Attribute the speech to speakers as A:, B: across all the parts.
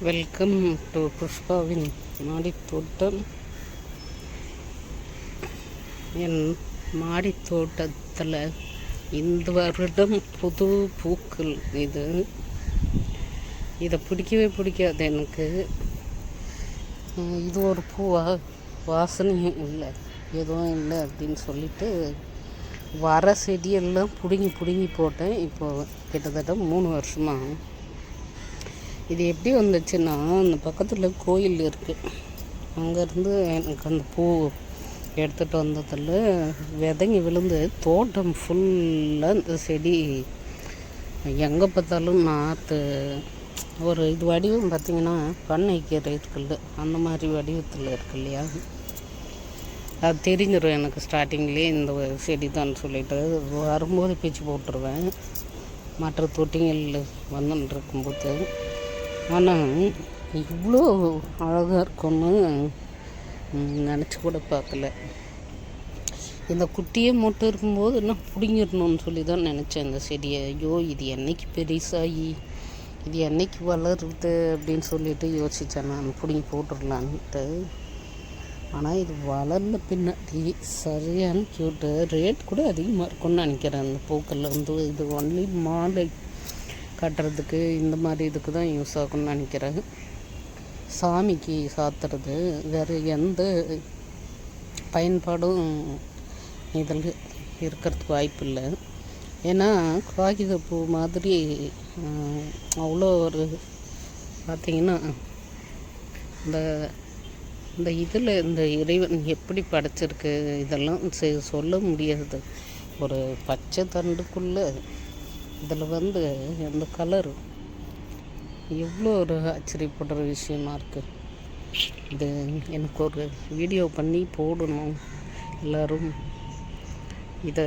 A: Welcome to புஷ்பாவின் மாடித் தோட்டம் என் மாடித் தோட்டத்தில் இந்த வருடம் புது பூக்கள் இது. இதை பிடிக்கவே பிடிக்காது எனக்கு. இது ஒரு பூவா? வாசனையும் இல்லை. எதுவும் இல்லை அப்படின்னு சொல்லிட்டு வர செடியெல்லாம் பிடுங்கி பிடுங்கி போட்டேன். இப்போது கிட்டத்தட்ட மூணு வருஷமாக இது எப்படி வந்துச்சுன்னா அந்த பக்கத்தில் கோயில் இருக்குது அங்கேருந்து எனக்கு அந்த பூ எடுத்துகிட்டு வந்ததில் விதங்கி விழுந்து தோட்டம் ஃபுல்லாக இந்த செடி எங்கே பார்த்தாலும் நாற்று ஒரு இது வடிவம் பார்த்திங்கன்னா பண்ணைக்கீரை இருக்குல்ல அந்த மாதிரி வடிவத்தில் இருக்கு இல்லையா? அது தெரிஞ்சிடும் எனக்கு ஸ்டார்டிங்லேயே இந்த செடி தான் சொல்லிட்டு. வரும்போது பிச்சு போட்டுருவேன். மற்ற தொட்டிகள் வந்துன்னு இருக்கும்போது ஆனால் இவ்வளோ அழகாக இருக்கும்னு நினச்சி கூட பார்க்கல. இந்த குட்டியே மட்டும் இருக்கும்போது என்ன பிடுங்கிடணும்னு சொல்லி தான் நினச்சேன் இந்த செடியை. ஐயோ இது என்னைக்கு பெருசாகி இது என்னைக்கு வளருது அப்படின்னு சொல்லிட்டு யோசித்தேன் நான். பிடுங்கி போட்டுடலான்ட்டு. ஆனால் இது வளர்ந்த பின்னாடி சரியான கியூட்டு ரேட் கூட அதிகமாக இருக்கும்னு நினைக்கிறேன். அந்த பூக்கள் வந்து இது ஒன்லி மாலை. கட்டுறதுக்கு இந்த மாதிரி இதுக்கு தான் யூஸ் ஆகும்னு நினைக்கிறேன். சாமிக்கு சாத்துறது வேறு எந்த பயன்பாடும் இதில் இருக்கிறதுக்கு வாய்ப்பு இல்லை ஏன்னா காகித பூ மாதிரி அவ்வளோ ஒரு பார்த்திங்கன்னா இந்த இந்த இதில் இந்த இறைவன் எப்படி படைச்சிருக்கு இதெல்லாம் செ- சொல்ல முடியாது. ஒரு பச்சை தண்டுக்குள்ளே இதில் வந்து அந்த கலர் எவ்வளோ ஒரு ஆச்சரியப்படுற விஷயமா இருக்குது இது எனக்கு ஒரு வீடியோ பண்ணி போடணும் எல்லோரும். இதை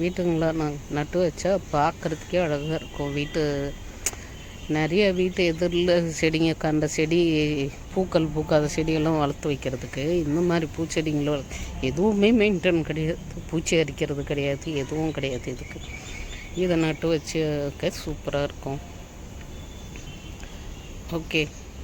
A: வீட்டுங்களா நான் நட்டு வச்சா பார்க்குறதுக்கே அழகாக இருக்கும். வீட்டு நிறைய வீட்டு எதிரில் செடிங்க கண்ட செடி பூக்கள் பூக்காத செடியெல்லாம் வளர்த்து வைக்கிறதுக்கு இந்த மாதிரி பூச்செடிங்களை எதுவுமே மெயின்டைன் கிடையாது. பூச்சி அரிக்கிறது கிடையாது எதுவும் கிடையாது இதுக்கு. இதை நட்டு வச்சு சூப்பராக இருக்கும். ஓகே